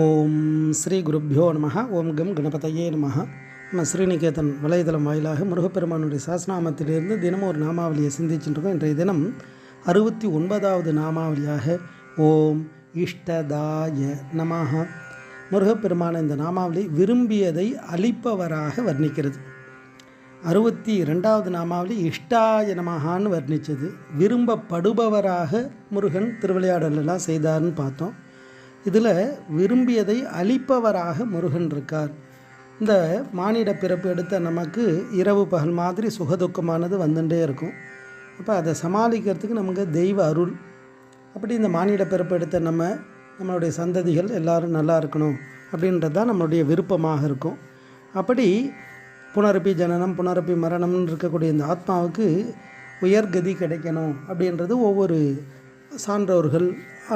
ஓம் ஸ்ரீ குருப்யோ நம ஓம் கம் கணபதையே நம நம்ம ஸ்ரீநிகேதன் வலைதளம் வாயிலாக முருகப்பெருமானுடைய சாஸ்நாமத்திலிருந்து தினமும் ஒரு நாமாவளியை சிந்திச்சுருக்கோம் இன்றைய தினம் அறுபத்தி ஒன்பதாவது நாமாவளியாக ஓம் இஷ்டதாய நமஹா. முருகப்பெருமான இந்த நாமாவளி விரும்பியதை அளிப்பவராக வர்ணிக்கிறது. அறுபத்தி ரெண்டாவது நாமாவளி இஷ்டாய நமகான்னு வர்ணித்தது விரும்பப்படுபவராக முருகன் திருவிளையாடலெல்லாம் செய்தார்னு பார்த்தோம். இதில் விரும்பியதை அளிப்பவராக முருகன் இருக்கார். இந்த மானிட பிறப்பு எடுத்த நமக்கு இரவு பகல் மாதிரி சுகதுக்கமானது வந்துட்டே இருக்கும். அப்போ அதை சமாளிக்கிறதுக்கு நமக்கு தெய்வ அருள். அப்படி இந்த மானிட பிறப்பு எடுத்த நம்ம நம்மளுடைய சந்ததிகள் எல்லோரும் நல்லா இருக்கணும் அப்படின்றது தான் நம்மளுடைய விருப்பமாக இருக்கும். அப்படி புனரப்பி ஜனனம் புனரப்பி மரணம்னு இருக்கக்கூடிய இந்த ஆத்மாவுக்கு உயர்கதி கிடைக்கணும் அப்படின்றது ஒவ்வொரு சான்றோர்கள்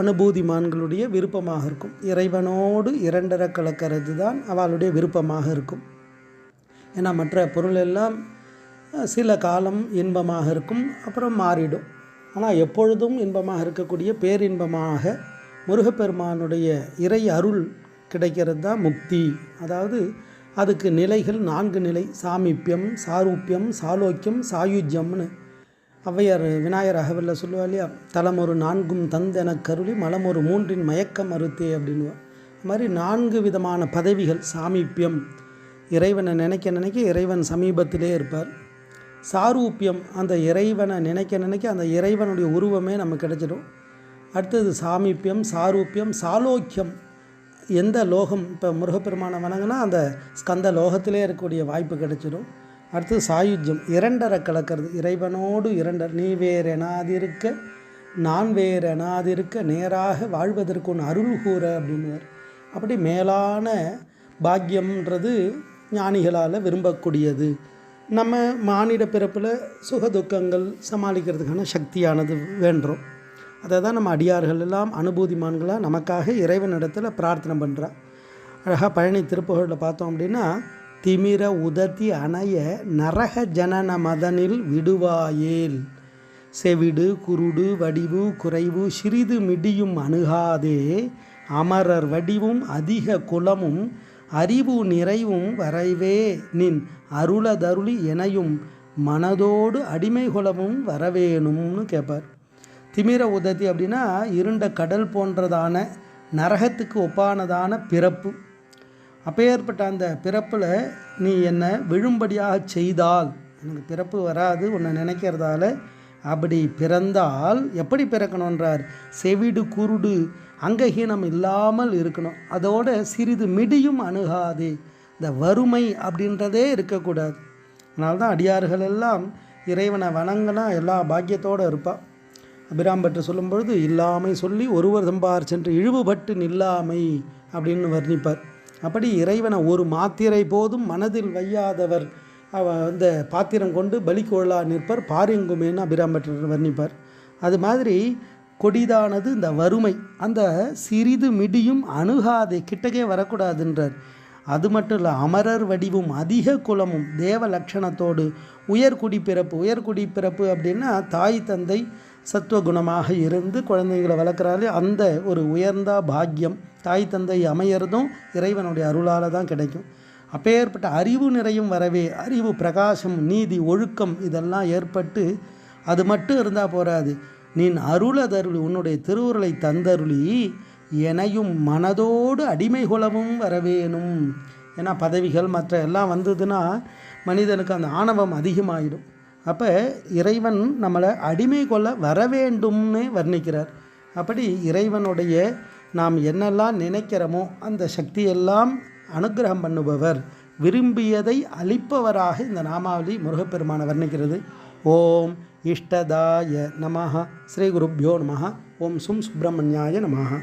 அனுபூதிமான்களுடைய விருப்பமாக இருக்கும். இறைவனோடு இரண்டரை கலக்கிறது தான் அவளுடைய விருப்பமாக இருக்கும். ஏன்னா மற்ற பொருள் எல்லாம் சில காலம் இன்பமாக இருக்கும் அப்புறம் மாறிடும். ஆனால் எப்பொழுதும் இன்பமாக இருக்கக்கூடிய பேரின்பமாக முருகப்பெருமானுடைய இறை அருள் கிடைக்கிறது தான் முக்தி. அதாவது அதுக்கு நிலைகள் நான்கு நிலை. சாமிப்பியம் சாரூப்பியம் சாலோக்கியம் சாயுஜ்யம்னு. ஔவையார் விநாயகர் அகவல்ல சொல்லுவா இல்லையா? தலமொரு நான்கும் தந்தென கருளி மலமொரு மூன்றின் மயக்கம் மறுத்தே அப்படின்வா அது மாதிரி நான்கு விதமான பதவிகள் சாமிப்பியம் இறைவனை நினைக்க நினைக்க இறைவன் சமீபத்திலே இருப்பார். சாரூப்பியம் அந்த இறைவனை நினைக்க நினைக்க அந்த இறைவனுடைய உருவமே நமக்கு கிடைச்சிடும். அடுத்தது சாமீப்பியம் சாரூப்பியம் சாலோக்கியம். எந்த லோகம் இப்போ முருகப்பெருமானை வணங்கினா அந்த ஸ்கந்த லோகத்திலே இருக்கக்கூடிய வாய்ப்பு கிடைச்சிடும் அடுத்து சாயுஜ்யம். இரண்டரை கலக்கிறது. இறைவனோடு இரண்டர். நீ வேறு எனாதிருக்க நான் வேறு எனாதிருக்க நேராக வாழ்வதற்கு ஒன்று அருள் கூற அப்படின்னுவார். அப்படி மேலான பாக்கியம்ன்றது ஞானிகளால் விரும்பக்கூடியது. நம்ம மானிட பிறப்பில் சுகதுக்கங்கள் சமாளிக்கிறதுக்கான சக்தியானது வேண்டுறோம். அதை தான் நம்ம அடியார்கள் எல்லாம் அனுபூதிமான்களாக நமக்காக இறைவனிடத்தில் பிரார்த்தனை பண்ணுறா அழகாக பழனி திருப்புகளில் பார்த்தோம் அப்படின்னா திமிர உதத்தி அணைய நரக ஜனன மதனில் விடுவாயேல். செவிடு குருடு வடிவு குறைவு சிறிது மிடியும் அணுகாதே. அமரர் வடிவும் அதிக குலமும் அறிவு நிறைவும் வரைவே. நின் அருளதருளி எனையும் மனதோடு அடிமை குலமும் வரவேணும்னு கேட்பார் திமிர உதத்தி அப்படின்னா இருண்ட கடல் போன்றதான நரகத்துக்கு ஒப்பானதான பிறப்பு. அப்பேற்பட்ட அந்த பிறப்பில் நீ என்னை விழும்படியாக செய்தால் எனக்கு பிறப்பு வராது உன்னை நினைக்கிறதால அப்படி பிறந்தால் எப்படி பிறக்கணுன்றார் செவிடு குருடு அங்கஹீனம் இல்லாமல் இருக்கணும். அதோட சிறிது மிடியும் அணுகாது. இந்த வறுமை அப்படின்றதே இருக்கக்கூடாது. அதனால்தான் அடியார்கள் எல்லாம் இறைவனை வணங்கினா எல்லா பாக்கியத்தோடு இருப்பாள் அபிராம்பற்று சொல்லும் பொழுது இல்லாமை சொல்லி ஒருவர் தம்பார் சென்று இழிவுபட்டு நில்லாமை அப்படின்னு வர்ணிப்பார். அப்படி இறைவனை ஒரு மாத்திரை போதும் மனதில் வையாதவர் அந்த பாத்திரம் கொண்டு பலி கொள்ளா நிற்பர் பாரிங்குமேன்னு அபிராம்பற்றர் வர்ணிப்பார். அது மாதிரி கொடிதானது இந்த வறுமை அந்த சிறிது மிடியும் அணுகாதே கிட்டக்கே வரக்கூடாதுன்றார். அது மட்டும் இல்லை அமரர் வடிவும் அதிக குலமும் தேவ லட்சணத்தோடு உயர்குடி பிறப்பு உயர்குடி பிறப்பு அப்படின்னா தாய் தந்தை சத்துவகுணமாக இருந்து குழந்தைங்களை வளர்க்குறாலே அந்த ஒரு உயர்ந்த பாக்கியம் தாய் தந்தை அமையறதும் இறைவனுடைய அருளால் தான் கிடைக்கும். அப்பேற்பட்ட அறிவு நிறையும் வரவே அறிவு பிரகாசம் நீதி ஒழுக்கம் இதெல்லாம் ஏற்பட்டு அது மட்டும் இருந்தால் போராது நீன் அருளதருளி உன்னுடைய திருவுருளை தந்தருளி எனையும் மனதோடு அடிமை குலமும் வரவேணும் ஏன்னா பதவிகள் மற்ற எல்லாம் வந்ததுன்னா மனிதனுக்கு அந்த ஆணவம் அதிகமாகிடும் அப்போ இறைவன் நம்மளை அடிமை கொள்ள வரவேண்டும்னு வர்ணிக்கிறார். அப்படி இறைவனுடைய நாம் என்னெல்லாம் நினைக்கிறோமோ அந்த சக்தியெல்லாம் அனுக்கிரகம் பண்ணுபவர் விரும்பியதை அளிப்பவராக இந்த நாமாவளி முருகப்பெருமானை வர்ணிக்கிறது. ஓம் இஷ்டதாய நமஹா. ஸ்ரீ குருப்பியோ நமஹா. ஓம் சும் சுப்பிரமணியாய நமஹா.